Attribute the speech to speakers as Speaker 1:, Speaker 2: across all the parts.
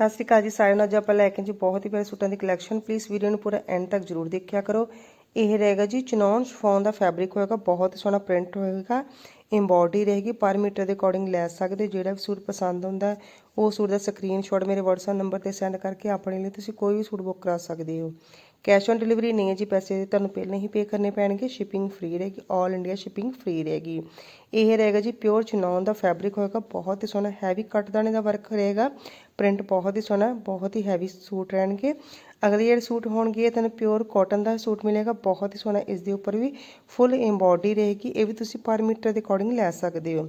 Speaker 1: ਸਤਿ ਸ਼੍ਰੀ ਅਕਾਲ ਜੀ ਸਾਰਿਆਂ ਨੂੰ। ਅੱਜ ਆਪਾਂ ਲੈ ਕੇ ਜੀ ਬਹੁਤ ਹੀ ਪਿਆਰੇ ਸੂਟਾਂ ਦੀ ਕਲੈਕਸ਼ਨ ਪਲੀਜ਼ ਵੀਡੀਓ ਨੂੰ ਪੂਰਾ ਐਂਡ ਤੱਕ ਜਰੂਰ ਦੇਖਿਆ ਕਰੋ। ਇਹ ਰਹੇਗਾ ਜੀ ਚਨੌਨ ਸ਼ਫੋਨ ਦਾ ਫੈਬਰਿਕ ਹੋਏਗਾ, ਬਹੁਤ ਸੋਹਣਾ ਪ੍ਰਿੰਟ ਹੋਏਗਾ। ਐਮਬੋਡੀ ਰਹੇਗੀ, ਪਰ ਮੀਟਰ ਦੇ ਅਕੋਰਡਿੰਗ ਲੈ ਸਕਦੇ ਹੋ। ਜਿਹੜਾ ਵੀ ਸੂਟ ਪਸੰਦ ਹੁੰਦਾ ਉਹ ਸੂਟ ਦਾ ਸਕਰੀਨਸ਼ਾਟ ਮੇਰੇ WhatsApp ਨੰਬਰ ਤੇ ਸੈਂਡ ਕਰਕੇ ਆਪਣੇ ਲਈ ਤੁਸੀਂ ਕੋਈ ਵੀ ਸੂਟ ਬੁੱਕ ਕਰਾ ਸਕਦੇ ਹੋ। ਕੈਸ਼ ਔਨ ਡਿਲੀਵਰੀ ਨਹੀਂ ਹੈ ਜੀ, ਪੈਸੇ ਤੁਹਾਨੂੰ ਪਹਿਲਾਂ ਹੀ ਪੇ ਕਰਨੇ ਪੈਣਗੇ ਸ਼ਿਪਿੰਗ ਫ੍ਰੀ ਰਹੇਗੀ 올 ਇੰਡੀਆ ਸ਼ਿਪਿੰਗ ਫ੍ਰੀ ਰਹੇਗੀ। ਇਹ ਰਹੇਗਾ ਜੀ ਪਿਓਰ ਚਨੌਨ ਦਾ ਫੈਬਰਿਕ ਹੋਏਗਾ, ਬਹੁਤ ਹੀ ਸੋਹਣਾ ਹੈਵੀ ਕੱਟ ਦਾਣੇ ਦਾ ਵਰਕ ਰਹੇਗਾ ਪ੍ਰਿੰਟ ਬਹੁਤ ਹੀ ਸੋਹਣਾ, ਬਹੁਤ ਹੀ ਹੈਵੀ ਸੂਟ ਰਹਿਣਗੇ। ਅਗਲੇ ਜਿਹੜੇ ਸੂਟ ਹੋਣਗੇ, ਇਹ ਤੁਹਾਨੂੰ ਪਿਓਰ ਕਾਟਨ ਦਾ ਸੂਟ ਮਿਲੇਗਾ, ਬਹੁਤ ਹੀ ਸੋਹਣਾ ਇਸ ਦੇ ਉੱਪਰ ਵੀ ਫੁੱਲ ਐਮਬੋਡੀ ਰਹੇਗੀ, ਇਹ ਵੀ ਤੁਸੀਂ ਪਰ ਮੀਟਰ ਦੇ ਅਕੋਰਡਿੰਗ ਲੈ ਸਕਦੇ ਹੋ।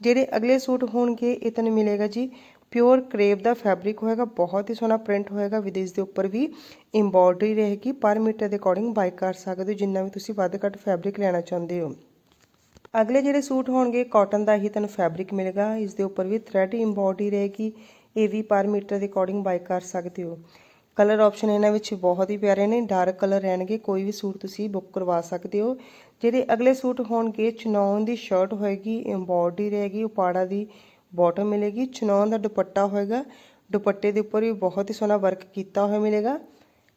Speaker 1: ਜਿਹੜੇ ਅਗਲੇ ਸੂਟ ਹੋਣਗੇ, ਇਹ ਤੁਹਾਨੂੰ ਮਿਲੇਗਾ ਜੀ ਪਿਓਰ ਕਰੇਪ ਦਾ ਫੈਬਰਿਕ ਹੋਏਗਾ, ਬਹੁਤ ਹੀ ਸੋਹਣਾ ਪ੍ਰਿੰਟ ਹੋਏਗਾ, ਵਿਦ ਇਸ ਦੇ ਉੱਪਰ ਵੀ ਐਮਬੋਡਰੀ ਰਹੇਗੀ, ਪਰ ਮੀਟਰ ਦੇ ਅਕੋਰਡਿੰਗ ਬਾਈ ਕਰ ਸਕਦੇ ਹੋ, ਜਿੰਨਾ ਵੀ ਤੁਸੀਂ ਵੱਧ ਘੱਟ ਫੈਬਰਿਕ ਲੈਣਾ ਚਾਹੁੰਦੇ ਹੋ। ਅਗਲੇ ਜਿਹੜੇ ਸੂਟ ਹੋਣਗੇ ਕਾਟਨ ਦਾ ਹੀ ਤੁਹਾਨੂੰ ਫੈਬਰਿਕ ਮਿਲੇਗਾ, ਇਸ ਦੇ ਉੱਪਰ ਵੀ ਥ੍ਰੈਡ ਐਮਬੋਡੀ ਰਹੇਗੀ, ਇਹ ਵੀ ਪਰ ਮੀਟਰ ਦੇ ਅਕੋਰਡਿੰਗ ਬਾਈ ਕਰ ਸਕਦੇ ਹੋ। ਕਲਰ ਆਪਸ਼ਨ ਇਹਨਾਂ ਵਿੱਚ ਬਹੁਤ ਹੀ ਪਿਆਰੇ ਨੇ ਡਾਰਕ ਕਲਰ ਰਹਿਣਗੇ, ਕੋਈ ਵੀ ਸੂਟ ਤੁਸੀਂ ਬੁੱਕ ਕਰਵਾ ਸਕਦੇ ਹੋ। ਜਿਹੜੇ ਅਗਲੇ ਸੂਟ ਹੋਣਗੇ ਚਨੌਨ ਦੀ ਸ਼ਰਟ ਹੋਏਗੀ ਐਮਬੋਡੀ ਰਹੇਗੀ, ਉਪਾੜਾ ਦੀ ਬਾਟਮ ਮਿਲੇਗੀ। ਚਨੌਨ ਦਾ ਦੁਪੱਟਾ ਹੋਏਗਾ। ਦੁਪੱਟੇ ਦੇ ਉੱਪਰ ਵੀ ਬਹੁਤ ਹੀ ਸੋਹਣਾ ਵਰਕ ਕੀਤਾ ਹੋਇਆ ਮਿਲੇਗਾ।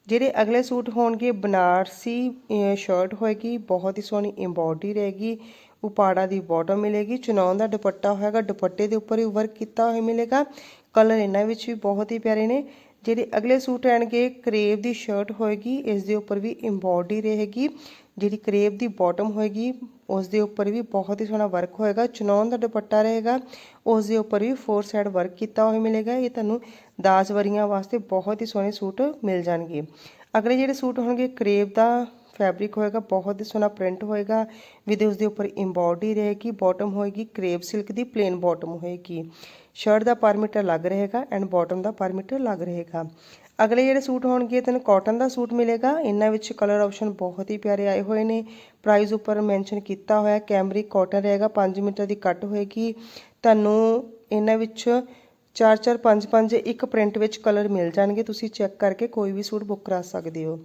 Speaker 1: ਜਿਹੜੇ ਅਗਲੇ ਸੂਟ ਹੋਣਗੇ, ਬਨਾਰਸੀ ਸ਼ਰਟ ਹੋਏਗੀ, ਬਹੁਤ ਹੀ ਸੋਹਣੀ ਐਮਬੋਡੀ ਰਹੇਗੀ। ਉਪਾੜਾ ਦੀ ਬਾਟਮ ਮਿਲੇਗੀ। ਚਨੌਨ ਦਾ ਦੁਪੱਟਾ ਹੋਏਗਾ। ਦੁਪੱਟੇ ਦੇ ਉੱਪਰ ਵੀ ਵਰਕ ਕੀਤਾ ਹੋਇਆ ਮਿਲੇਗਾ। ਕਲਰ ਇਹਨਾਂ ਵਿੱਚ ਵੀ ਬਹੁਤ ਹੀ ਪਿਆਰੇ ਨੇ। ਜਿਹੜੇ ਅਗਲੇ ਸੂਟ ਰਹਿਣਗੇ, ਕਰੇਵ ਦੀ ਸ਼ਰਟ ਹੋਏਗੀ ਇਸ ਦੇ ਉੱਪਰ ਵੀ ਐਮਬੋਡੀ ਰਹੇਗੀ, ਜਿਹੜੀ ਕਰੇਵ ਦੀ ਬਾਟਮ ਹੋਏਗੀ ਉਸ ਦੇ ਉੱਪਰ ਵੀ ਬਹੁਤ ਹੀ ਸੋਹਣਾ ਵਰਕ ਹੋਏਗਾ ਚਨੌਨ ਦਾ ਦੁਪੱਟਾ ਰਹੇਗਾ ਉਸ ਦੇ ਉੱਪਰ ਵੀ ਫੋਰ ਸਾਈਡ ਵਰਕ ਕੀਤਾ ਹੋਇਆ ਮਿਲੇਗਾ, ਇਹ ਤੁਹਾਨੂੰ ਦਾਜ ਵਰੀਆਂ ਵਾਸਤੇ ਬਹੁਤ ਹੀ ਸੋਹਣੇ ਸੂਟ ਮਿਲ ਜਾਣਗੇ। ਅਗਲੇ ਜਿਹੜੇ ਸੂਟ ਹੋਣਗੇ, ਕਰੇਵ ਦਾ ਫੈਬਰਿਕ ਹੋਏਗਾ, ਬਹੁਤ ਹੀ ਸੋਹਣਾ ਪ੍ਰਿੰਟ ਹੋਏਗਾ ਵਿਦ ਉਸ ਦੇ ਉੱਪਰ ਐਮਬੋਡੀ ਰਹੇਗੀ ਬਾਟਮ ਹੋਏਗੀ ਕਰੇਪ ਸਿਲਕ ਦੀ ਪਲੇਨ ਬਾਟਮ ਹੋਏਗੀ। ਸ਼ਰਟ ਦਾ ਪਰਮੀਟਰ ਲੱਗ ਰਹੇਗਾ ਐਂਡ ਬਾਟਮ ਦਾ ਪਰਮੀਟਰ ਲੱਗ ਰਹੇਗਾ। ਅਗਲੇ ਜਿਹੜੇ ਸੂਟ ਹੋਣਗੇ, ਤੈਨੂੰ ਕਾਟਨ ਦਾ ਸੂਟ ਮਿਲੇਗਾ, ਇਹਨਾਂ ਵਿੱਚ ਕਲਰ ਆਪਸ਼ਨ ਬਹੁਤ ਹੀ ਪਿਆਰੇ ਆਏ ਹੋਏ ਨੇ। ਪ੍ਰਾਈਸ ਉੱਪਰ ਮੈਂਸ਼ਨ ਕੀਤਾ ਹੋਇਆ ਕੈਮਰਿਕ ਕਾਟਨ ਰਹੇਗਾ 5 ਮੀਟਰ ਦੀ ਕੱਟ ਹੋਏਗੀ। ਤੁਹਾਨੂੰ ਇਹਨਾਂ ਵਿੱਚ 4 4 5 5 ਇੱਕ ਪ੍ਰਿੰਟ ਵਿੱਚ ਕਲਰ ਮਿਲ ਜਾਣਗੇ। ਤੁਸੀਂ ਚੈੱਕ ਕਰਕੇ ਕੋਈ ਵੀ ਸੂਟ ਬੁੱਕ ਕਰਾ ਸਕਦੇ ਹੋ।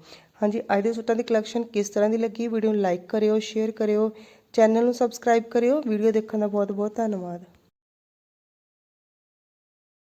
Speaker 1: ਹਾਂਜੀ, ਅੱਜ ਦੇ ਸੂਟਾਂ ਦੀ ਕਲੈਕਸ਼ਨ ਕਿਸ ਤਰ੍ਹਾਂ ਦੀ ਲੱਗੀ? ਵੀਡੀਓ ਨੂੰ ਲਾਈਕ ਕਰਿਓ, ਸ਼ੇਅਰ ਕਰਿਓ, ਚੈਨਲ ਨੂੰ ਸਬਸਕ੍ਰਾਈਬ ਕਰਿਓ। ਵੀਡੀਓ ਦੇਖਣ ਦਾ ਬਹੁਤ ਬਹੁਤ ਧੰਨਵਾਦ।